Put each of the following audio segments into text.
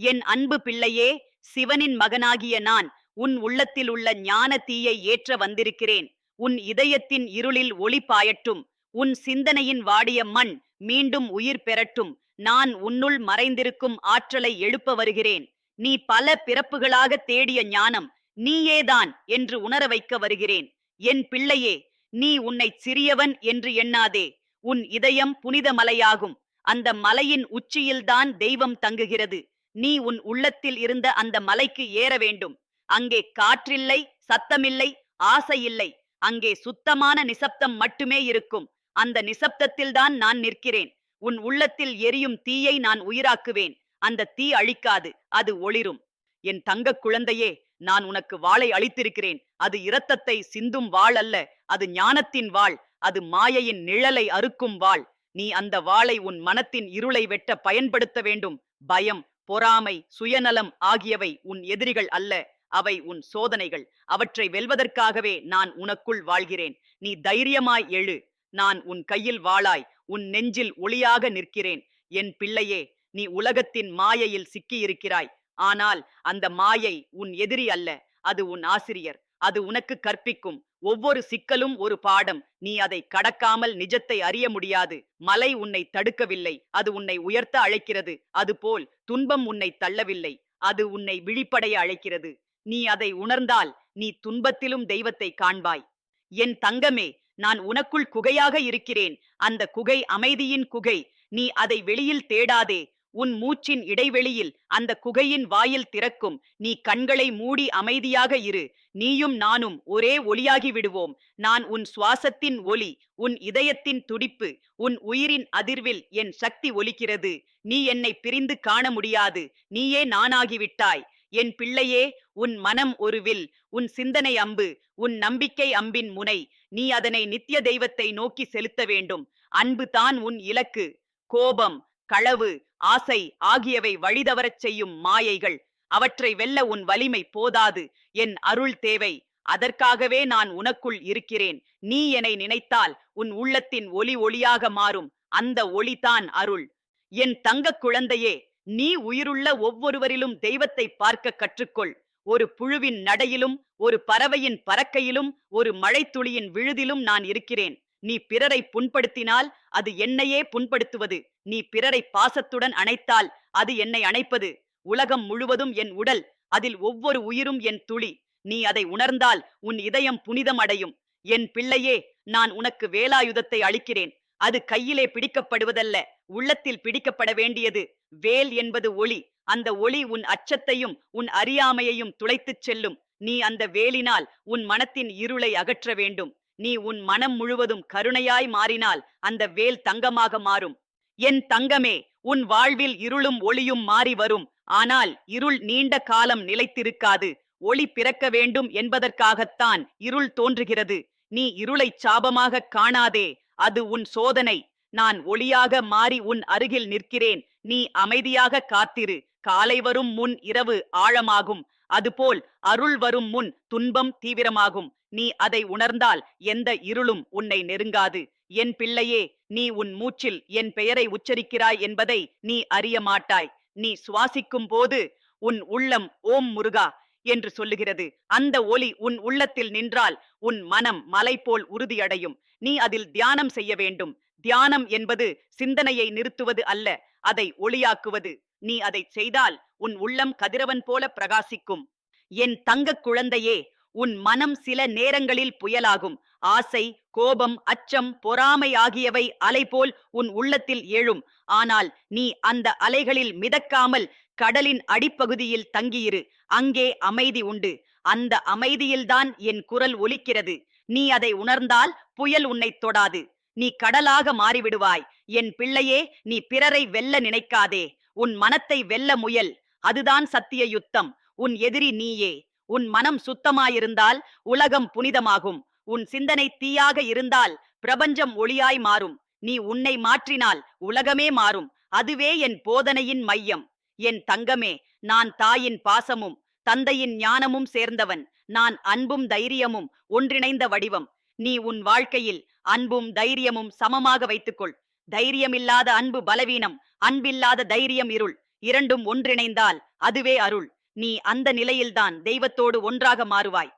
என் அன்பு பிள்ளையே சிவனின் மகனாகிய நான் உன் உள்ளத்தில் உள்ள ஞான தீயை ஏற்ற வந்திருக்கிறேன். உன் இதயத்தின் இருளில் ஒளி பாயட்டும். உன் சிந்தனையின் வாடிய மண் மீண்டும் உயிர் பெறட்டும். நான் உன்னுள் மறைந்திருக்கும் ஆற்றலை எழுப்ப வருகிறேன். நீ பல பிறப்புகளாக தேடிய ஞானம் நீயேதான் என்று உணர வைக்க வருகிறேன். என் பிள்ளையே நீ உன்னை சிறியவன் என்று எண்ணாதே. உன் இதயம் புனித மலையாகும். அந்த மலையின் உச்சியில்தான் தெய்வம் தங்குகிறது. நீ உன் உள்ளத்தில் இருந்த அந்த மலைக்கு ஏற வேண்டும். அங்கே காற்றில்லை சத்தமில்லை ஆசையில்லை. அங்கே சுத்தமான நிசப்தம் மட்டுமே இருக்கும். அந்த நிசப்தத்தில்தான் நான் நிற்கிறேன். உன் உள்ளத்தில் எரியும் தீயை நான் உயிராக்குவேன். அந்த தீ அழிக்காது அது ஒளிரும். என் தங்கக் குழந்தையே நான் உனக்கு வாளை அளித்திருக்கிறேன். அது இரத்தத்தை சிந்தும் வாள் அல்ல அது ஞானத்தின் வாள் அது மாயையின் நிழலை அறுக்கும் வாள். நீ அந்த வாளை உன் மனத்தின் இருளை வெட்ட பயன்படுத்த வேண்டும். பயம். பொறாமை சுயநலம் ஆகியவை உன் எதிரிகள் அல்ல அவை உன் சோதனைகள். அவற்றை வெல்வதற்காகவே நான் உனக்குள் வாழ்கிறேன். நீ தைரியமாய் எழு. நான் உன் கையில் வாளாய் உன் நெஞ்சில் ஒளியாக நிற்கிறேன். என் பிள்ளையே நீ உலகத்தின் மாயையில் சிக்கியிருக்கிறாய். ஆனால் அந்த மாயை உன் எதிரி அல்ல அது உன் ஆசிரியர். அது உனக்கு கற்பிக்கும். ஒவ்வொரு சிக்கலும் ஒரு பாடம். நீ அதை கடக்காமல் நிஜத்தை அறிய முடியாது. மலை உன்னை தடுக்கவில்லை. அது உன்னை உயர்த்த அழைக்கிறது. அதுபோல் துன்பம் உன்னை தள்ளவில்லை. அது உன்னை விழிப்படைய அழைக்கிறது. நீ அதை உணர்ந்தால் நீ துன்பத்திலும் தெய்வத்தை காண்பாய். என் தங்கமே நான் உனக்குள் குகையாக இருக்கிறேன். அந்த குகை அமைதியின் குகை. நீ அதை வெளியில் தேடாதே. உன் மூச்சின் இடைவெளியில் அந்த குகையின் வாயில் திறக்கும். நீ கண்களை மூடி அமைதியாக இரு. நீயும் நானும் ஒரே ஒளியாகி விடுவோம். நான் உன் சுவாசத்தின் ஒளி உன் இதயத்தின் துடிப்பு உன் உயிரின் அதிர்வில் என் சக்தி ஒலிக்கிறது. நீ என்னை பிரிந்து காண முடியாது. நீயே நானாகிவிட்டாய் என் பிள்ளையே உன் மனம் ஒரு வில் உன் சிந்தனை அம்பு உன் நம்பிக்கை அம்பின் முனை. நீ அதனை நித்திய தெய்வத்தை நோக்கி செலுத்த வேண்டும். அன்பு தான் உன் இலக்கு. கோபம் களவு ஆசை ஆகியவை வழிதவரச் செய்யும் மாயைகள். அவற்றை வெல்ல உன் வலிமை போதாது. என் அருள் தேவை. அதற்காகவே நான் உனக்குள் இருக்கிறேன். நீ என்னை நினைத்தால் உன் உள்ளத்தின் ஒளி ஒளியாக மாறும். அந்த ஒளிதான் அருள். என் தங்கக் குழந்தையே நீ உயிருள்ள ஒவ்வொருவரிலும் தெய்வத்தை பார்க்க கற்றுக்கொள். ஒரு புழுவின் நடையிலும் ஒரு பறவையின் பறக்கையிலும் ஒரு மழைத்துளியின் விழுதிலும் நான் இருக்கிறேன். நீ பிறரை புண்படுத்தினால் அது என்னையே புண்படுத்துவது. நீ பிறரை பாசத்துடன் அணைத்தால் அது என்னை அணைப்பது. உலகம் முழுவதும் என் உடல் அதில் ஒவ்வொரு உயிரும் என் துளி. நீ அதை உணர்ந்தால் உன் இதயம் புனிதம் அடையும் என் பிள்ளையே நான் உனக்கு வேலாயுதத்தை அளிக்கிறேன். அது கையிலே பிடிக்கப்படுவதல்ல உள்ளத்தில் பிடிக்கப்பட வேண்டியது. வேல் என்பது ஒளி. அந்த ஒளி உன் அச்சத்தையும் உன் அறியாமையையும் துளைத்துச் செல்லும். நீ அந்த வேலினால் உன் மனத்தின் இருளை அகற்ற வேண்டும். நீ உன் மனம் முழுவதும் கருணையாய் மாறினால் அந்த வேல் தங்கமாக மாறும். என் தங்கமே உன் வாழ்வில் இருளும் ஒளியும் மாறி வரும். ஆனால் இருள் நீண்ட காலம் நிலைத்திருக்காது. ஒளி பிறக்க வேண்டும் என்பதற்காகத்தான் இருள் தோன்றுகிறது. நீ இருளைச் சாபமாக காணாதே அது உன் சோதனை. நான் ஒளியாக மாறி உன் அருகில் நிற்கிறேன். நீ அமைதியாக காத்திரு. காலை வரும் முன் இரவு ஆழமாகும். அதுபோல் அருள் வரும் முன் துன்பம் தீவிரமாகும். நீ அதை உணர்ந்தால் எந்த இருளும் உன்னை நெருங்காது. என் பிள்ளையே நீ உன் மூச்சில் என் பெயரை உச்சரிக்கிறாய் என்பதை நீ அறிய மாட்டாய் நீ சுவாசிக்கும் போது உன் உள்ளம் ஓம் முருகா என்று சொல்லுகிறது. அந்த ஒளி உன் உள்ளத்தில் நின்றால் உன் மனம் மலை போல் உறுதியடையும். நீ அதில் தியானம் செய்ய வேண்டும். தியானம் என்பது சிந்தனையை நிறுத்துவது அல்ல அதை ஒளியாக்குவது. நீ அதை செய்தால் உன் உள்ளம் கதிரவன் போல பிரகாசிக்கும். என் தங்க குழந்தையே உன் மனம் சில நேரங்களில் புயலாகும். ஆசை கோபம் அச்சம் பொறாமை ஆகியவை அலை போல் உன் உள்ளத்தில் எழும். ஆனால் நீ அந்த அலைகளில் மிதக்காமல் கடலின் அடிப்பகுதியில் தங்கியிரு. அங்கே அமைதி உண்டு. அந்த அமைதியில்தான் என் குரல் ஒலிக்கிறது. நீ அதை உணர்ந்தால் புயல் உன்னை தொடாது. நீ கடலாக மாறிவிடுவாய். என் பிள்ளையே நீ பிறரை வெல்ல நினைக்காதே. உன் மனத்தை வெல்ல முயல். அதுதான் சத்திய யுத்தம் உன் எதிரி நீயே. உன் மனம் சுத்தமாயிருந்தால் உலகம் புனிதமாகும். உன் சிந்தனை தீயாக இருந்தால் பிரபஞ்சம் ஒளியாய் மாறும். நீ உன்னை மாற்றினால் உலகமே மாறும். அதுவே என் போதனையின் மையம். என் தங்கமே நான் தாயின் பாசமும் தந்தையின் ஞானமும் சேர்ந்தவன். நான் அன்பும் தைரியமும் ஒன்றிணைந்த வடிவம். நீ உன் வாழ்க்கையில் அன்பும் தைரியமும் சமமாக வைத்துக்கொள். தைரியமில்லாத அன்பு பலவீனம் அன்பில்லாத தைரியம் இருள். இரண்டும் ஒன்றிணைந்தால் அதுவே அருள். நீ அந்த நிலையில்தான் தெய்வத்தோடு ஒன்றாக மாறுவாய்.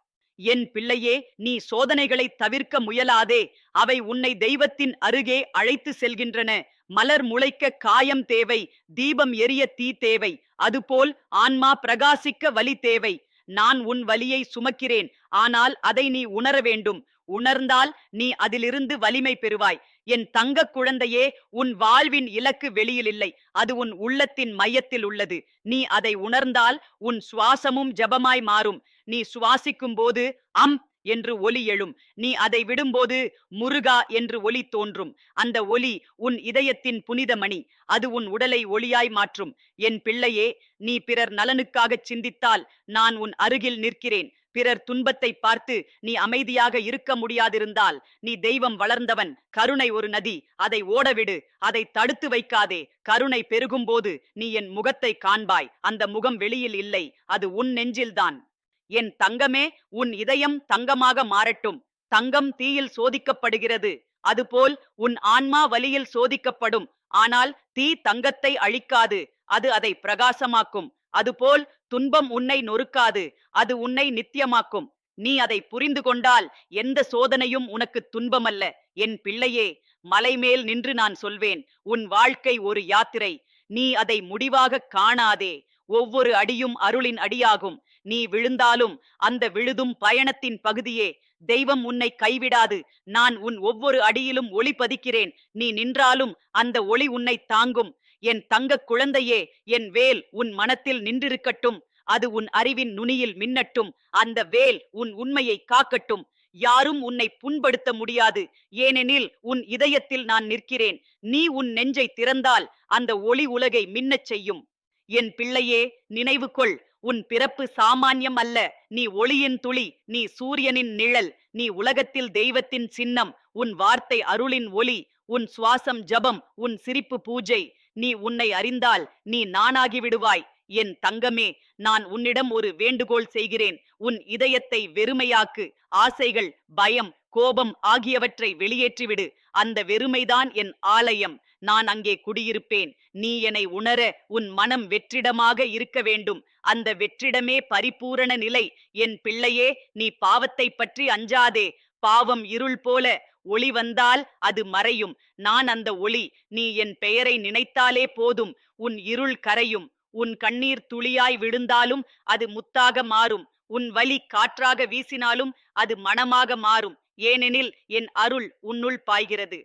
என் பிள்ளையே நீ சோதனைகளை தவிர்க்க முயலாதே. அவை உன்னை தெய்வத்தின் அருகே அழைத்து செல்கின்றன. மலர் முளைக்க காயம் தேவை தீபம் எரிய தீ தேவை. அதுபோல் ஆன்மா பிரகாசிக்க வலி தேவை. நான் உன் வலியை சுமக்கிறேன். ஆனால் அதை நீ உணர வேண்டும். உணர்ந்தால் நீ அதிலிருந்து வலிமை பெறுவாய். என் தங்க குழந்தையே உன் வாழ்வின் இலக்கு வெளியில் இல்லை அது உன் உள்ளத்தின் மையத்தில் உள்ளது. நீ அதை உணர்ந்தால் உன் சுவாசமும் ஜபமாய் மாறும். நீ சுவாசிக்கும் போது அம் என்று ஒலி எழும். நீ அதை விடும்போது முருகா என்று ஒலி தோன்றும். அந்த ஒலி உன் இதயத்தின் புனிதமணி. அது உன் உடலை ஒளியாய் மாற்றும். என் பிள்ளையே நீ பிறர் நலனுக்காகச் சிந்தித்தால் நான் உன் அருகில் நிற்கிறேன். பிறர் துன்பத்தை பார்த்து நீ அமைதியாக இருக்க முடியாதிருந்தால் நீ தெய்வம் வளர்ந்தவன். கருணை ஒரு நதி. அதை ஓடவிடு. அதை தடுத்து வைக்காதே. கருணை பெருகும்போது நீ என் முகத்தை காண்பாய். அந்த முகம் வெளியில் இல்லை. அது உன் நெஞ்சில்தான். என் தங்கமே உன் இதயம் தங்கமாக மாறட்டும். தங்கம் தீயில் சோதிக்கப்படுகிறது. அதுபோல் உன் ஆன்மா வலியில் சோதிக்கப்படும். ஆனால் தீ தங்கத்தை அழிக்காது. அது அதை பிரகாசமாக்கும். அதுபோல் துன்பம் உன்னை நொறுக்காது. அது உன்னை நித்தியமாக்கும். நீ அதை புரிந்து கொண்டால் எந்த சோதனையும் உனக்கு துன்பமல்ல. என் பிள்ளையே மலைமேல் நின்று நான் சொல்வேன். உன் வாழ்க்கை ஒரு யாத்திரை. நீ அதை முடிவாக காணாதே. ஒவ்வொரு அடியும் அருளின் அடியாகும். நீ விழுந்தாலும் அந்த விழுதும் பயணத்தின் பகுதியே. தெய்வம் உன்னை கைவிடாது. நான் உன் ஒவ்வொரு அடியிலும் ஒளி பதிக்கிறேன். நீ நின்றாலும் அந்த ஒளி உன்னை தாங்கும். என் தங்க குழந்தையே என் வேல் உன் மனத்தில் நின்றிருக்கட்டும். அது உன் அறிவின் நுனியில் மின்னட்டும். அந்த வேல் உன் உண்மையை காக்கட்டும். யாரும் உன்னை புண்படுத்த முடியாது. ஏனெனில் உன் இதயத்தில் நான் நிற்கிறேன். நீ உன் நெஞ்சை திறந்தால் அந்த ஒளி உலகை மின்னச் செய்யும். என் பிள்ளையே நினைவு கொள் உன் பிறப்பு சாமான்யம் அல்ல. நீ ஒளியின் துளி நீ சூரியனின் நிழல் நீ உலகத்தில் தெய்வத்தின் சின்னம் உன் வார்த்தை அருளின் ஒளி உன் சுவாசம் ஜபம் உன் சிரிப்பு பூஜை. நீ உன்னை அறிந்தால் நீ நானாகி விடுவாய். என் தங்கமே நான் உன்னிடம் ஒரு வேண்டுகோள் செய்கிறேன். உன் இதயத்தை வெறுமையாக்கு. ஆசைகள் பயம் கோபம் ஆகியவற்றை வெளியேற்றிவிடு. அந்த வெறுமைதான் என் ஆலயம். நான் அங்கே குடியிருப்பேன். நீ என்னை உணர உன் மனம் வெற்றிடமாக இருக்க வேண்டும். அந்த வெற்றிடமே பரிபூரண நிலை. என் பிள்ளையே நீ பாவத்தை பற்றி அஞ்சாதே. பாவம் இருள் போல ஒளி வந்தால் அது மறையும். நான் அந்த ஒளி நீ என் பெயரை நினைத்தாலே போதும். உன் இருள் கரையும். உன் கண்ணீர் துளியாய் விழுந்தாலும் அது முத்தாக மாறும். உன் வலி காற்றாக வீசினாலும் அது மணமாக மாறும். ஏனெனில் என் அருள் உன்னுள் பாய்கிறது.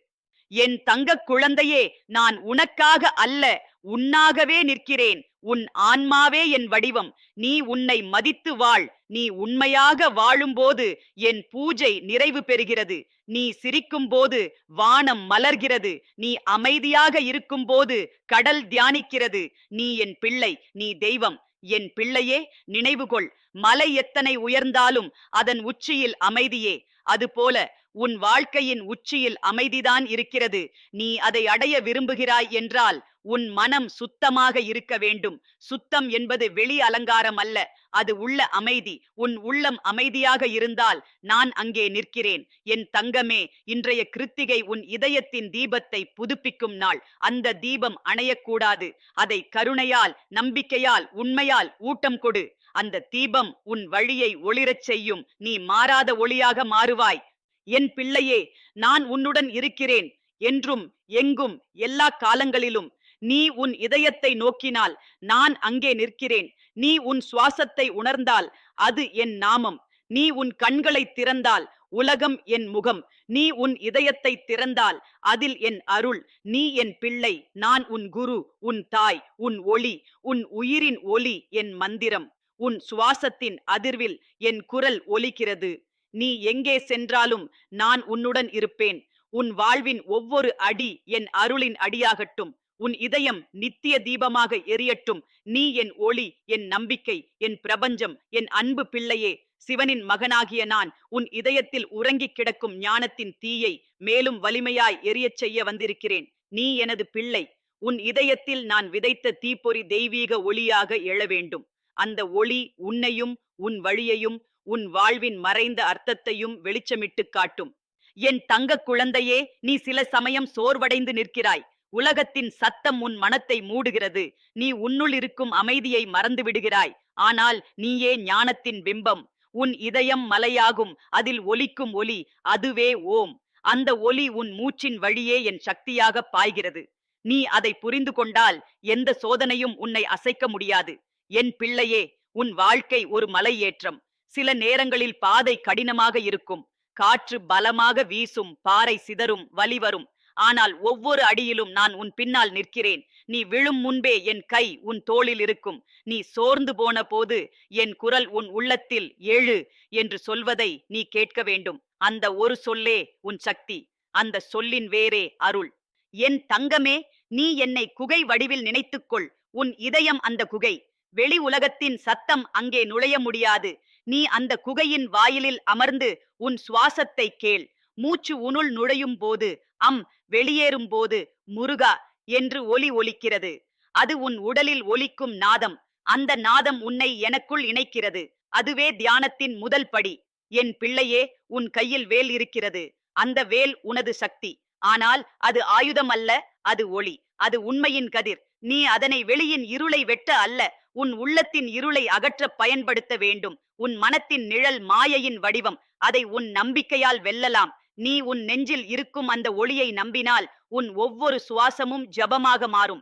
என் தங்கக் குழந்தையே நான் உனக்காக அல்ல உன்னாகவே நிற்கிறேன். உன் ஆன்மாவே என் வடிவம். நீ உன்னை மதித்து வாழ். நீ உண்மையாக வாழும்போது என் பூஜை நிறைவு பெறுகிறது. நீ சிரிக்கும் போது வானம் மலர்கிறது. நீ அமைதியாக இருக்கும்போது கடல் தியானிக்கிறது. நீ என் பிள்ளை நீ தெய்வம். என் பிள்ளையே நினைவுகொள். மலை எத்தனை உயர்ந்தாலும் அதன் உச்சியில் அமைதியே. அதுபோல உன் வாழ்க்கையின் உச்சியில் அமைதிதான் இருக்கிறது. நீ அதை அடைய விரும்புகிறாய் என்றால் உன் மனம் சுத்தமாக இருக்க வேண்டும். சுத்தம் என்பது வெளி அலங்காரம் அல்ல அது உள்ள அமைதி. உன் உள்ளம் அமைதியாக இருந்தால் நான் அங்கே நிற்கிறேன். என் தங்கமே இன்றைய கிருத்திகை உன் இதயத்தின் தீபத்தை புதுப்பிக்கும் நாள். அந்த தீபம் அணையக்கூடாது. அதை கருணையால் நம்பிக்கையால் உண்மையால் ஊட்டம் கொடு. அந்த தீபம் உன் வழியை ஒளிரச் செய்யும். நீ மாறாத ஒளியாக மாறுவாய். என் பிள்ளையே நான் உன்னுடன் இருக்கிறேன் என்றும் எங்கும் எல்லா காலங்களிலும் நீ உன் இதயத்தை நோக்கினால் நான் அங்கே நிற்கிறேன். நீ உன் சுவாசத்தை உணர்ந்தால் அது என் நாமம். நீ உன் கண்களை திறந்தால் உலகம் என் முகம். நீ உன் இதயத்தை திறந்தால் அதில் என் அருள். நீ என் பிள்ளை நான் உன் குரு உன் தாய் உன் ஒளி உன் உயிரின் ஒளி என் மந்திரம். உன் சுவாசத்தின் அதிர்வில் என் குரல் ஒலிக்கிறது. நீ எங்கே சென்றாலும் நான் உன்னுடன் இருப்பேன். உன் வாழ்வின் ஒவ்வொரு அடி என் அருளின் அடியாகட்டும். உன் இதயம் நித்திய தீபமாக எரியட்டும். நீ என் ஒளி என் நம்பிக்கை என் பிரபஞ்சம் என் அன்பு பிள்ளையே சிவனின் மகனாகிய நான் உன் இதயத்தில் உறங்கிக் கிடக்கும் ஞானத்தின் தீயை மேலும் வலிமையாய் எரியச் செய்ய வந்திருக்கிறேன். நீ எனது பிள்ளை. உன் இதயத்தில் நான் விதைத்த தீப்பொறி தெய்வீக ஒளியாக எழ வேண்டும். அந்த ஒளி உன்னையும் உன் வழியையும் உன் வாழ்வின் மறைந்த அர்த்தத்தையும் வெளிச்சமிட்டு காட்டும். என் தங்க குழந்தையே நீ சில சமயம் சோர்வடைந்து நிற்கிறாய். உலகத்தின் சத்தம் உன் மனத்தை மூடுகிறது. நீ உன்னுள் இருக்கும் அமைதியை மறந்து விடுகிறாய் ஆனால் நீயே ஞானத்தின் பிம்பம். உன் இதயம் மலையாகும். அதில் ஒலிக்கும் ஒலி அதுவே ஓம். அந்த ஒலி உன் மூச்சின் வழியே என் சக்தியாக பாய்கிறது. நீ அதை புரிந்து கொண்டால் எந்த சோதனையும் உன்னை அசைக்க முடியாது. என் பிள்ளையே உன் வாழ்க்கை ஒரு மலையேற்றம். சில நேரங்களில் பாதை கடினமாக இருக்கும். காற்று பலமாக வீசும் பாறை சிதறும் வலி வரும் ஆனால் ஒவ்வொரு அடியிலும் நான் உன் பின்னால் நிற்கிறேன். நீ விழும் முன்பே என் கை உன் தோளில் இருக்கும். நீ சோர்ந்து போன போது என் குரல் உன் உள்ளத்தில் எழு என்று சொல்வதை நீ கேட்க வேண்டும். அந்த ஒரு சொல்லே உன் சக்தி. அந்த சொல்லின் வேறே அருள். என் தங்கமே நீ என்னை குகை வடிவில் நினைத்துக்கொள். உன் இதயம் அந்த குகை. வெளி உலகத்தின் சத்தம் அங்கே நுழைய முடியாது. நீ அந்த குகையின் வாயிலில் அமர்ந்து உன் சுவாசத்தை கேள். மூச்சு உனுள் நுழையும் போது அம் வெளியேறும் போது முருகா என்று ஒலி ஒலிக்கிறது. அது உன் உடலில் ஒலிக்கும் நாதம். அந்த நாதம் உன்னை எனக்குள் இணைக்கிறது. அதுவே தியானத்தின் முதல் படி. என் பிள்ளையே உன் கையில் வேல் இருக்கிறது. அந்த வேல் உனது சக்தி. ஆனால் அது ஆயுதம் அல்ல அது ஒளி. அது உண்மையின் கதிர். நீ அதனை வெளியின் இருளை வெட்ட அல்ல உன் உள்ளத்தின் இருளை அகற்ற பயன்படுத்த வேண்டும். உன் மனத்தின் நிழல் மாயையின் வடிவம். அதை உன் நம்பிக்கையால் வெல்லலாம். நீ உன் நெஞ்சில் இருக்கும் அந்த ஒளியை நம்பினால் உன் ஒவ்வொரு சுவாசமும் ஜபமாக மாறும்.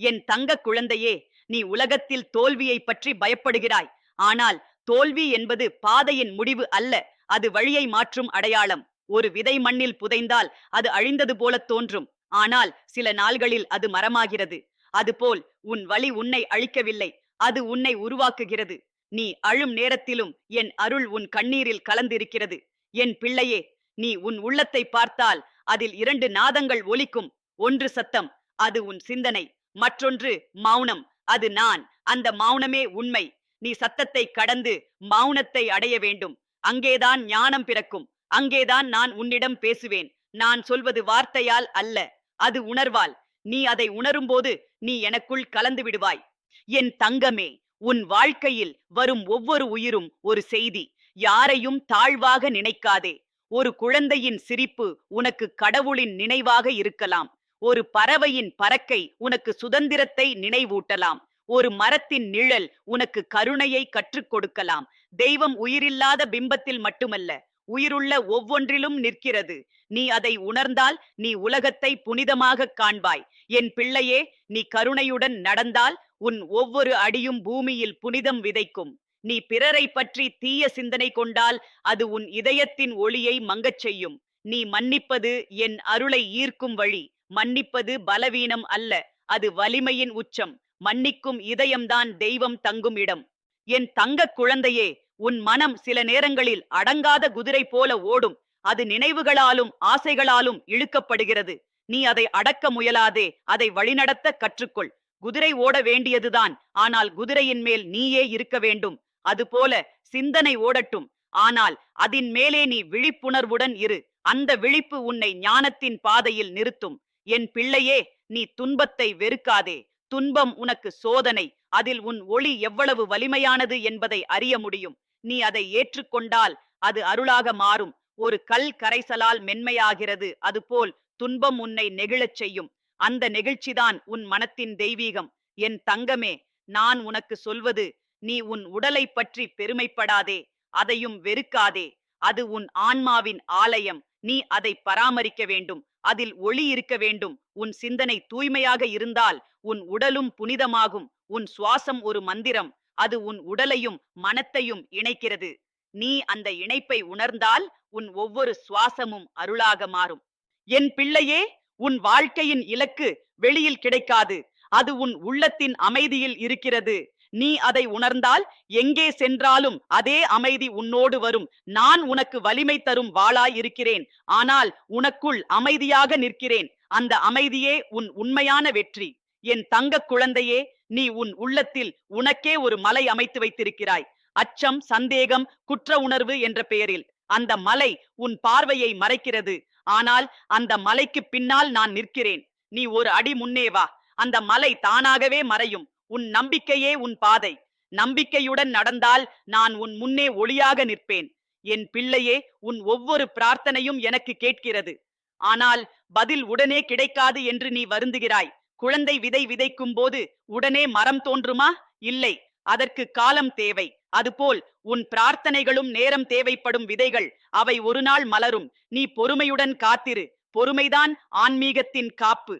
என் தங்க குழந்தையே நீ உலகத்தில் தோல்வியை பற்றி பயப்படுகிறாய். ஆனால் தோல்வி என்பது பாதையின் முடிவு அல்ல அது வழியை மாற்றும் அடையாளம். ஒரு விதை மண்ணில் புதைந்தால் அது அழிந்தது போல தோன்றும். ஆனால் சில நாள்களில் அது மரமாகிறது. அதுபோல் உன் வழி உன்னை அழிக்கவில்லை. அது உன்னை உருவாக்குகிறது. நீ அழும் நேரத்திலும் என் அருள் உன் கண்ணீரில் கலந்திருக்கிறது. என் பிள்ளையே நீ உன் உள்ளத்தை பார்த்தால் அதில் இரண்டு நாதங்கள் ஒலிக்கும். ஒன்று சத்தம் அது உன் சிந்தனை. மற்றொன்று மௌனம் அது நான். அந்த மௌனமே உண்மை. நீ சத்தத்தை கடந்து மௌனத்தை அடைய வேண்டும். அங்கேதான் ஞானம் பிறக்கும். அங்கேதான் நான் உன்னிடம் பேசுவேன். நான் சொல்வது வார்த்தையால் அல்ல அது உணர்வால். நீ அதை உணரும்போது நீ எனக்குள் கலந்து விடுவாய். என் தங்கமே உன் வாழ்க்கையில் வரும் ஒவ்வொரு உயிரும் ஒரு செய்தி. யாரையும் தாழ்வாக நினைக்காதே. ஒரு குழந்தையின் சிரிப்பு உனக்கு கடவுளின் நினைவாக இருக்கலாம். ஒரு பறவையின் பறக்கை உனக்கு சுதந்திரத்தை நினைவூட்டலாம். ஒரு மரத்தின் நிழல் உனக்கு கருணையை கற்றுக் கொடுக்கலாம். தெய்வம் உயிரில்லாத பிம்பத்தில் மட்டுமல்ல உயிருள்ள ஒவ்வொன்றிலும் நிற்கிறது. நீ அதை உணர்ந்தால் நீ உலகத்தை புனிதமாக காண்பாய். என் பிள்ளையே நீ கருணையுடன் நடந்தால் உன் ஒவ்வொரு அடியும் பூமியில் புனிதம் விதைக்கும். நீ பிறரை பற்றி தீய சிந்தனை கொண்டால் அது உன் இதயத்தின் ஒளியை மங்கச் செய்யும். நீ மன்னிப்பது என் அருளை ஈர்க்கும் வழி. மன்னிப்பது பலவீனம் அல்ல அது வலிமையின் உச்சம். மன்னிக்கும் இதயம்தான் தெய்வம் தங்கும் இடம். என் தங்க குழந்தையே உன் மனம் சில நேரங்களில் அடங்காத குதிரை போல ஓடும். அது நினைவுகளாலும் ஆசைகளாலும் இழுக்கப்படுகிறது. நீ அதை அடக்க முயலாதே அதை வழிநடத்த கற்றுக்கொள். குதிரை ஓட வேண்டியதுதான். ஆனால் குதிரையின் மேல் நீயே இருக்க வேண்டும். அதுபோல சிந்தனை ஓடட்டும். ஆனால் அதன் மேலே நீ விழிப்புணர்வுடன் இரு. அந்த விழிப்பு உன்னை ஞானத்தின் பாதையில் நிறுத்தும். என் பிள்ளையே நீ துன்பத்தை வெறுக்காதே. துன்பம் உனக்கு சோதனை. அதில் உன் ஒளி எவ்வளவு வலிமையானது என்பதை அறிய முடியும். நீ அதை ஏற்றுக்கொண்டால் அது அருளாக மாறும். ஒரு கல் கரைசலால் மென்மையாகிறது. அதுபோல் துன்பம் உன்னை நெகிழச் செய்யும். அந்த நெகிழ்ச்சிதான் உன் மனத்தின் தெய்வீகம். என் தங்கமே நான் உனக்கு சொல்வது நீ உன் உடலை பற்றி பெருமைப்படாதே அதையும் வெறுக்காதே. அது உன் ஆன்மாவின் ஆலயம். நீ அதை பராமரிக்க வேண்டும். அதில் ஒளி இருக்க வேண்டும். உன் சிந்தனை தூய்மையாக இருந்தால் உன் உடலும் புனிதமாகும். உன் சுவாசம் ஒரு மந்திரம். அது உன் உடலையும் மனத்தையும் இணைக்கிறது. நீ அந்த இணைப்பை உணர்ந்தால் உன் ஒவ்வொரு சுவாசமும் அருளாக மாறும். என் பிள்ளையே உன் வாழ்க்கையின் இலக்கு வெளியில் கிடைக்காது. அது உன் உள்ளத்தின் அமைதியில் இருக்கிறது. நீ அதை உணர்ந்தால் எங்கே சென்றாலும் அதே அமைதி உன்னோடு வரும். நான் உனக்கு வலிமை தரும் வாளாய் இருக்கிறேன். ஆனால் உனக்குள் அமைதியாக நிற்கிறேன். அந்த அமைதியே உன் உண்மையான வெற்றி. என் தங்க குழந்தையே நீ உன் உள்ளத்தில் உனக்கே ஒரு மலை அமைத்து வைத்திருக்கிறாய். அச்சம் சந்தேகம் குற்ற உணர்வு என்ற பெயரில். அந்த மலை உன் பார்வையை மறைக்கிறது. ஆனால் அந்த மலைக்கு பின்னால் நான் நிற்கிறேன். நீ ஒரு அடி முன்னே வா. அந்த மலை தானாகவே மறையும். உன் நம்பிக்கையே உன் பாதை. நம்பிக்கையுடன் நடந்தால் நான் உன் முன்னே ஒளியாக நிற்பேன். என் பிள்ளையே உன் ஒவ்வொரு பிரார்த்தனையும் எனக்கு கேட்கிறது. ஆனால் பதில் உடனே கிடைக்காது என்று நீ வருந்துகிறாய். குழந்தை விதை விதைக்கும் போது உடனே மரம் தோன்றுமா? இல்லை. அதற்கு காலம் தேவை. அதுபோல் உன் பிரார்த்தனைகளும் நேரம் தேவைப்படும் விதைகள் அவை ஒரு நாள் மலரும். நீ பொறுமையுடன் காத்திரு. பொறுமைதான் ஆன்மீகத்தின் காப்பு.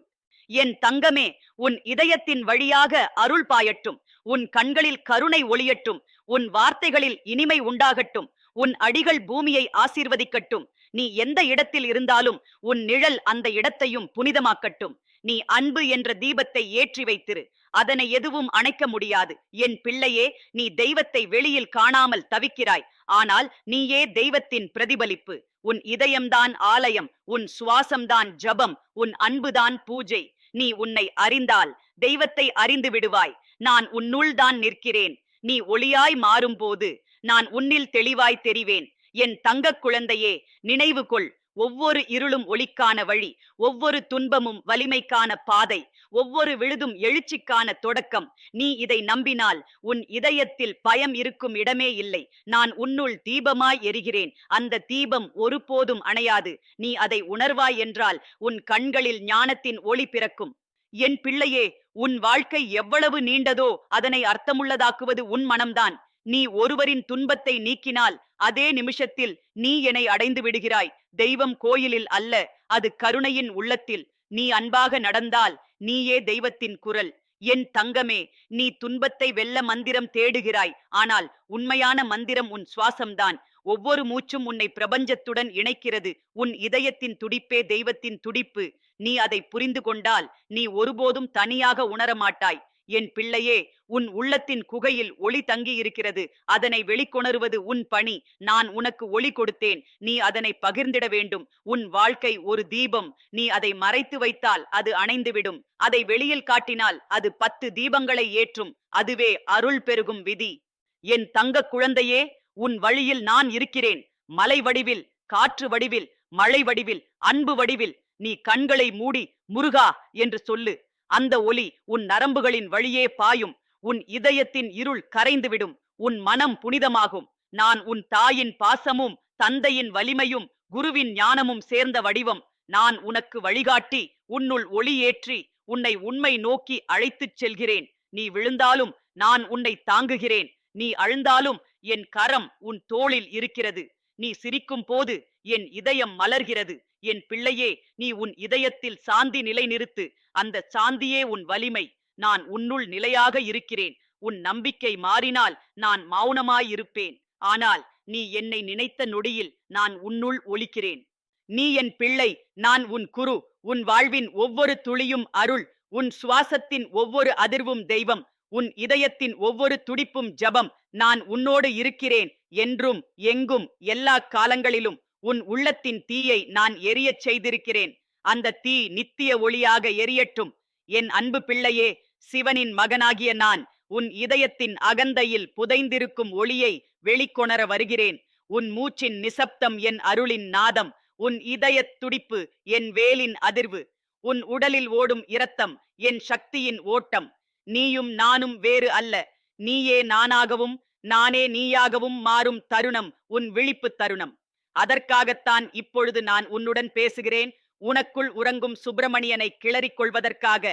என் தங்கமே உன் இதயத்தின் வழியாக அருள் பாயட்டும். உன் கண்களில் கருணை ஒளியட்டும். உன் வார்த்தைகளில் இனிமை உண்டாகட்டும். உன் அடிகள் பூமியை ஆசீர்வதிக்கட்டும். நீ எந்த இடத்தில் இருந்தாலும் உன் நிழல் அந்த இடத்தையும் புனிதமாக்கட்டும். நீ அன்பு என்ற தீபத்தை ஏற்றி வைத்திரு. அதனை எதுவும் அணைக்க முடியாது. என் பிள்ளையே நீ தெய்வத்தை வெளியில் காணாமல் தவிக்கிறாய். ஆனால் நீயே தெய்வத்தின் பிரதிபலிப்பு. உன் இதயம்தான் ஆலயம் உன் சுவாசம்தான் ஜபம் உன் அன்புதான் பூஜை. நீ உன்னை அறிந்தால் தெய்வத்தை அறிந்து விடுவாய். நான் உன்னுள் தான் நிற்கிறேன். நீ ஒளியாய் மாறும்போது நான் உன்னில் தெளிவாய் தெரிவேன். என் தங்கக் குழந்தையே நினைவு கொள் ஒவ்வொரு இருளும் ஒளிக்கான வழி ஒவ்வொரு துன்பமும் வலிமைக்கான பாதை. ஒவ்வொரு விழுதும் எழுச்சிக்கான தொடக்கம். நீ இதை நம்பினால் உன் இதயத்தில் பயம் இருக்கும் இடமே இல்லை. நான் உன்னுள் தீபமாய் எரிகிறேன். அந்த தீபம் ஒருபோதும் அணையாது. நீ அதை உணர்வாய் என்றால் உன் கண்களில் ஞானத்தின் ஒளி பிறக்கும். என் பிள்ளையே உன் வாழ்க்கை எவ்வளவு நீண்டதோ அதனை அர்த்தமுள்ளதாக்குவது உன் மனம்தான். நீ ஒருவரின் துன்பத்தை நீக்கினால் அதே நிமிஷத்தில் நீ என்னை அடைந்து விடுகிறாய். தெய்வம் கோயிலில் அல்ல அது கருணையின் உள்ளத்தில். நீ அன்பாக நடந்தால் நீயே தெய்வத்தின் குரல். என் தங்கமே நீ துன்பத்தை வெல்ல மந்திரம் தேடுகிறாய். ஆனால் உண்மையான மந்திரம் உன் சுவாசம்தான். ஒவ்வொரு மூச்சும் உன்னை பிரபஞ்சத்துடன் இணைக்கிறது. உன் இதயத்தின் துடிப்பே தெய்வத்தின் துடிப்பு. நீ அதை புரிந்து கொண்டால் நீ ஒருபோதும் தனியாக உணர மாட்டாய் என் பிள்ளையே உன் உள்ளத்தின் குகையில் ஒளி தங்கியிருக்கிறது. அதனை வெளிக்கொணருவது உன் பணி. நான் உனக்கு ஒளி கொடுத்தேன். நீ அதனை பகிர்ந்திட வேண்டும். உன் வாழ்க்கை ஒரு தீபம். நீ அதை மறைத்து வைத்தால் அது அணைந்துவிடும். அதை வெளியில் காட்டினால் அது பத்து தீபங்களை ஏற்றும். அதுவே அருள் பெருகும் விதி. என் தங்க குழந்தையே உன் வழியில் நான் இருக்கிறேன். மலை வடிவில் காற்று வடிவில் மழை வடிவில் அன்பு வடிவில் நீ கண்களை மூடி முருகா என்று சொல்லு. அந்த ஒலி உன் நரம்புகளின் வழியே பாயும். உன் இதயத்தின் இருள் கரைந்துவிடும். உன் மனம் புனிதமாகும். நான் உன் தாயின் பாசமும் தந்தையின் வலிமையும் குருவின் ஞானமும் சேர்ந்த வடிவம். நான் உனக்கு வழிகாட்டி உன்னுள் ஒளி ஏற்றி உன்னை உண்மை நோக்கி அழைத்துச் செல்கிறேன். நீ விழுந்தாலும் நான் உன்னை தாங்குகிறேன். நீ அழுந்தாலும் என் கரம் உன் தோளில் இருக்கிறது. நீ சிரிக்கும் போது என் இதயம் மலர்கிறது. என் பிள்ளையே நீ உன் இதயத்தில் சாந்தி நிலை நிறுத்து அந்த சாந்தியே உன் வலிமை. நான் உன்னுள் நிலையாக இருக்கிறேன். உன் நம்பிக்கை மாறினால் நான் மௌனமாயிருப்பேன். ஆனால் நீ என்னை நினைத்த நொடியில் நான் உன்னுள் ஒழிக்கிறேன் நீ என் பிள்ளை நான் உன் குரு. உன் வாழ்வின் ஒவ்வொரு துளியும் அருள். உன் சுவாசத்தின் ஒவ்வொரு அதிர்வும் தெய்வம். உன் இதயத்தின் ஒவ்வொரு துடிப்பும் ஜபம். நான் உன்னோடு இருக்கிறேன் என்றும் எங்கும் எல்லா காலங்களிலும். உன் உள்ளத்தின் தீயை நான் எரியச் செய்திருக்கிறேன். அந்த தீ நித்திய ஒளியாக எரியட்டும். என் அன்பு பிள்ளையே சிவனின் மகனாகிய நான் உன் இதயத்தின் அகந்தையில் புதைந்திருக்கும் ஒளியை வெளிக்கொணர வருகிறேன். உன் மூச்சின் நிசப்தம் என் அருளின் நாதம். உன் இதயத் துடிப்பு என் வேலின் அதிர்வு. உன் உடலில் ஓடும் இரத்தம் என் சக்தியின் ஓட்டம். நீயும் நானும் வேறு அல்ல. நீயே நானாகவும் நானே நீயாகவும் மாறும் தருணம் உன் விழிப்பு தருணம். அதற்காகத்தான் இப்பொழுது நான் உன்னுடன் பேசுகிறேன். உனக்குள் உறங்கும் சுப்பிரமணியனை கிளறிக் கொள்வதற்காக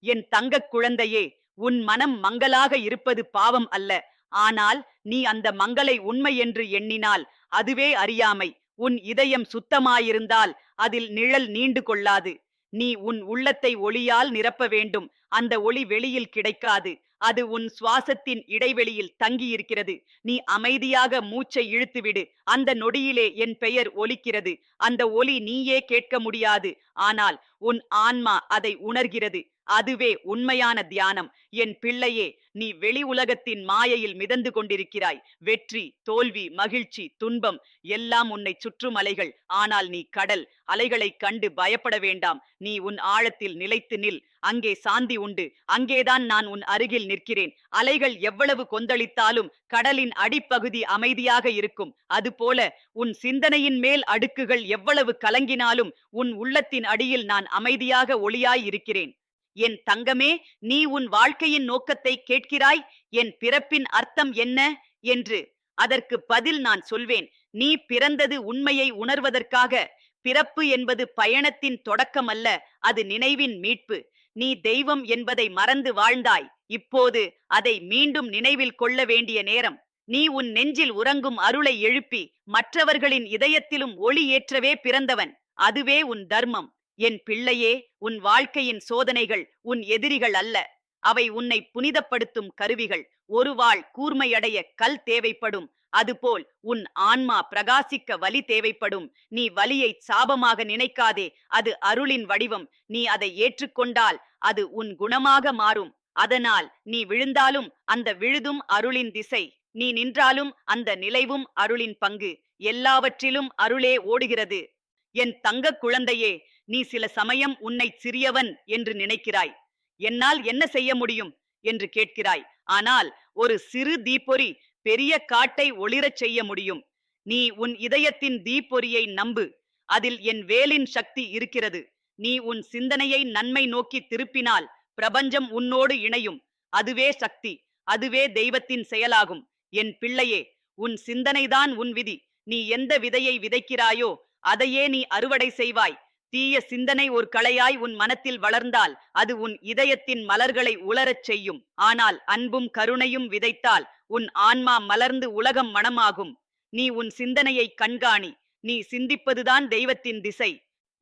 என் தங்கக் குழந்தையே உன் மனம் மங்கலாக இருப்பது பாவம் அல்ல. ஆனால் நீ அந்த மங்களை உண்மை என்று எண்ணினால் அதுவே அறியாமை. உன் இதயம் சுத்தமாயிருந்தால் அதில் நிழல் நீண்டு கொள்ளாது. நீ உன் உள்ளத்தை ஒளியால் நிரப்ப வேண்டும். அந்த ஒளி வெளியில் கிடைக்காது. அது உன் சுவாசத்தின் இடைவெளியில் தங்கியிருக்கிறது. நீ அமைதியாக மூச்சை இழுத்துவிடு. அந்த நொடியிலே என் பெயர் ஒலிக்கிறது. அந்த ஒலி நீயே கேட்க முடியாது. ஆனால் உன் ஆன்மா அதை உணர்கிறது. அதுவே உண்மையான தியானம். என் பிள்ளையே நீ வெளி உலகத்தின் மாயையில் மிதந்து கொண்டிருக்கிறாய். வெற்றி தோல்வி மகிழ்ச்சி துன்பம் எல்லாம் உன்னை சுற்றும் அலைகள். ஆனால் நீ கடல் அலைகளைக் கண்டு பயப்பட வேண்டாம். நீ உன் ஆழத்தில் நிலைத்து நில். அங்கே சாந்தி உண்டு. அங்கேதான் நான் உன் அருகில் நிற்கிறேன். அலைகள் எவ்வளவு கொந்தளித்தாலும் கடலின் அடிப்பகுதி அமைதியாக இருக்கும். அதுபோல உன் சிந்தனையின் மேல் அடுக்குகள் எவ்வளவு கலங்கினாலும் உன் உள்ளத்தின் அடியில் நான் அமைதியாக ஒளியாய் இருக்கிறேன். என் தங்கமே நீ உன் வாழ்க்கையின் நோக்கத்தை கேட்கிறாய் என் பிறப்பின் அர்த்தம் என்ன? என்று. அதற்கு பதில் நான் சொல்வேன். நீ பிறந்தது உண்மையை உணர்வதற்காக. பிறப்பு என்பது பயணத்தின் தொடக்கமல்ல அது நினைவின் மீட்பு. நீ தெய்வம் என்பதை மறந்து வாழ்ந்தாய். இப்போது அதை மீண்டும் நினைவில் கொள்ள வேண்டிய நேரம். நீ உன் நெஞ்சில் உறங்கும் அருளை எழுப்பி மற்றவர்களின் இதயத்திலும் ஒளி ஏற்றவே பிறந்தவன். அதுவே உன் தர்மம். என் பிள்ளையே உன் வாழ்க்கையின் சோதனைகள் உன் எதிரிகள் அல்ல. அவை உன்னை புனிதப்படுத்தும் கருவிகள். ஒரு வாழ் கூர்மையடைய கல் தேவைப்படும். அதுபோல் உன் ஆன்மா பிரகாசிக்க வலி தேவைப்படும். நீ வலியை சாபமாக நினைக்காதே அது அருளின் வடிவம். நீ அதை ஏற்றுக்கொண்டால் அது உன் குணமாக மாறும். அதனால் நீ விழுந்தாலும் அந்த விழுதும் அருளின் திசை. நீ நின்றாலும் அந்த நிலைவும் அருளின் பங்கு. எல்லாவற்றிலும் அருளே ஓடுகிறது. என் தங்க குழந்தையே நீ சில சமயம் உன்னை சிறியவன் என்று நினைக்கிறாய். என்னால் என்ன செய்ய முடியும்? என்று கேட்கிறாய். ஆனால் ஒரு சிறு தீப்பொறி பெரிய காட்டை ஒளிரச் செய்ய முடியும். நீ உன் இதயத்தின் தீப்பொறியை நம்பு. அதில் என் வேலின் சக்தி இருக்கிறது. நீ உன் சிந்தனையை நன்மை நோக்கி திருப்பினால் பிரபஞ்சம் உன்னோடு இணையும். அதுவே சக்தி. அதுவே தெய்வத்தின் செயலாகும். என் பிள்ளையே உன் சிந்தனைதான் உன் விதி. நீ எந்த விதையை விதைக்கிறாயோ அதையே நீ அறுவடை செய்வாய். தீய சிந்தனை ஒரு களையாய் உன் மனத்தில் வளர்ந்தால் அது உன் இதயத்தின் மலர்களை உலரச் செய்யும். ஆனால் அன்பும் கருணையும் விதைத்தால் உன் ஆன்மா மலர்ந்து உலகம் மணமாகும் நீ உன் சிந்தனையை கண்காணி. நீ சிந்திப்பதுதான் தெய்வத்தின் திசை.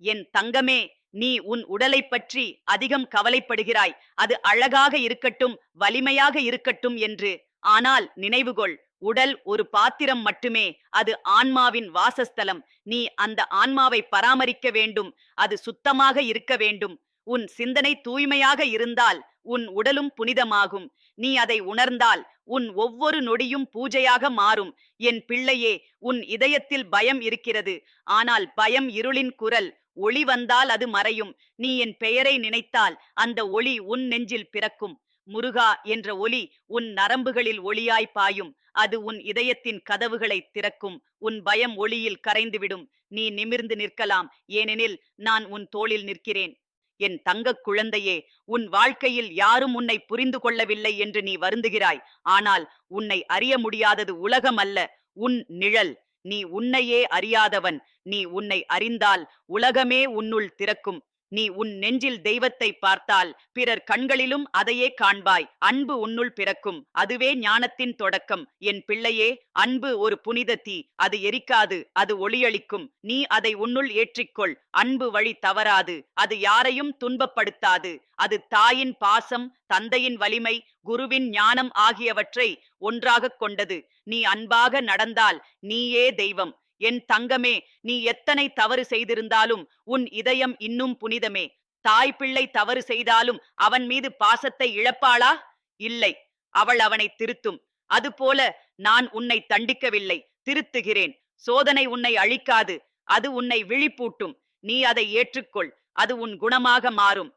என் தங்கமே நீ உன் உடலை பற்றி அதிகம் கவலைப்படுகிறாய். அது அழகாக இருக்கட்டும் வலிமையாக இருக்கட்டும் என்று. ஆனால் நினைவுகொள் உடல் ஒரு பாத்திரம் மட்டுமே அது ஆன்மாவின் வாசஸ்தலம். நீ அந்த ஆன்மாவை பராமரிக்க வேண்டும் அது சுத்தமாக இருக்க வேண்டும். உன் சிந்தனை தூய்மையாக இருந்தால் உன் உடலும் புனிதமாகும். நீ அதை உணர்ந்தால் உன் ஒவ்வொரு நொடியும் பூஜையாக மாறும். என் பிள்ளையே உன் இதயத்தில் பயம் இருக்கிறது. ஆனால் பயம் இருளின் குரல் ஒளி வந்தால் அது மறையும். நீ என் பெயரை நினைத்தால் அந்த ஒளி உன் நெஞ்சில் பிறக்கும். முருகா என்ற ஒளி உன் நரம்புகளில் ஒளியாய் பாயும். அது உன் இதயத்தின் கதவுகளை திறக்கும் உன் பயம் ஒளியில் கரைந்துவிடும் நீ நிமிர்ந்து நிற்கலாம் ஏனெனில் நான் உன் தோளில் நிற்கிறேன். என் தங்கக் குழந்தையே உன் வாழ்க்கையில் யாரும் உன்னை புரிந்து கொள்ளவில்லை என்று நீ வருந்துகிறாய். ஆனால் உன்னை அறிய முடியாதது உலகம் அல்ல உன் நிழல். நீ உன்னையே அறியாதவன் நீ உன்னை அறிந்தால் உலகமே உன்னுள் திறக்கும். நீ உன் நெஞ்சில் தெய்வத்தை பார்த்தால் பிறர் கண்களிலும் அதையே காண்பாய். அன்பு உன்னுள் பிறக்கும். அதுவே ஞானத்தின் தொடக்கம். என் பிள்ளையே அன்பு ஒரு புனித தீ. அது எரிக்காது அது ஒளியளிக்கும். நீ அதை உன்னுள் ஏற்றிக்கொள். அன்பு வழி தவறாது. அது யாரையும் துன்பப்படுத்தாது. அது தாயின் பாசம் தந்தையின் வலிமை குருவின் ஞானம் ஆகியவற்றை ஒன்றாகக் கொண்டது. நீ அன்பாக நடந்தால் நீயே தெய்வம். என் தங்கமே நீ எத்தனை தவறு செய்திருந்தாலும் உன் இதயம் இன்னும் புனிதமே. தாய் பிள்ளை தவறு செய்தாலும் அவன் மீது பாசத்தை இழப்பாளா? இல்லை அவள் அவனை திருத்தும். அதுபோல நான் உன்னை தண்டிக்கவில்லை திருத்துகிறேன். சோதனை உன்னை அழிக்காது அது உன்னை விழிப்பூட்டும். நீ அதை ஏற்றுக்கொள் அது உன் குணமாக மாறும்.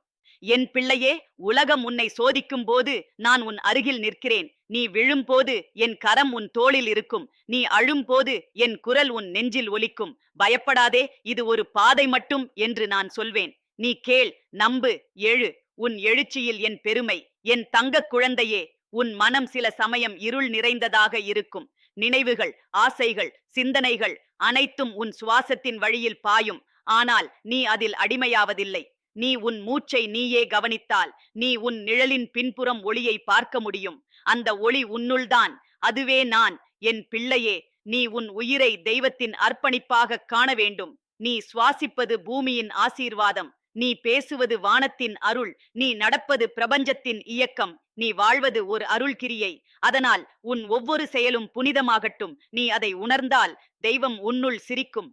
என் பிள்ளையே உலகம் உன்னை சோதிக்கும் போது நான் உன் அருகில் நிற்கிறேன். நீ விழும்போது என் கரம் உன் தோளில் இருக்கும். நீ அழும்போது என் குரல் உன் நெஞ்சில் ஒலிக்கும். பயப்படாதே இது ஒரு பாதை மட்டும் என்று நான் சொல்வேன். நீ கேள் நம்பு எழு. உன் எழுச்சியில் என் பெருமை என் தங்கக் குழந்தையே உன் மனம் சில சமயம் இருள் நிறைந்ததாக இருக்கும். நினைவுகள் ஆசைகள் சிந்தனைகள் அனைத்தும் உன் சுவாசத்தின் வழியில் பாயும். ஆனால் நீ அதில் அடிமையாவதில்லை. நீ உன் மூச்சை நீயே கவனித்தால் நீ உன் நிழலின் பின்புறம் ஒளியை பார்க்க முடியும். அந்த ஒளி உன்னுள்தான். அதுவே நான். என் பிள்ளையே நீ உன் உயிரை தெய்வத்தின் அர்ப்பணிப்பாக காண வேண்டும். நீ சுவாசிப்பது பூமியின் ஆசீர்வாதம். நீ பேசுவது வானத்தின் அருள். நீ நடப்பது பிரபஞ்சத்தின் இயக்கம். நீ வாழ்வது ஒரு அருள் கிரியை அதனால் உன் ஒவ்வொரு செயலும் புனிதமாகட்டும். நீ அதை உணர்ந்தால் தெய்வம் உன்னுள் சிரிக்கும்.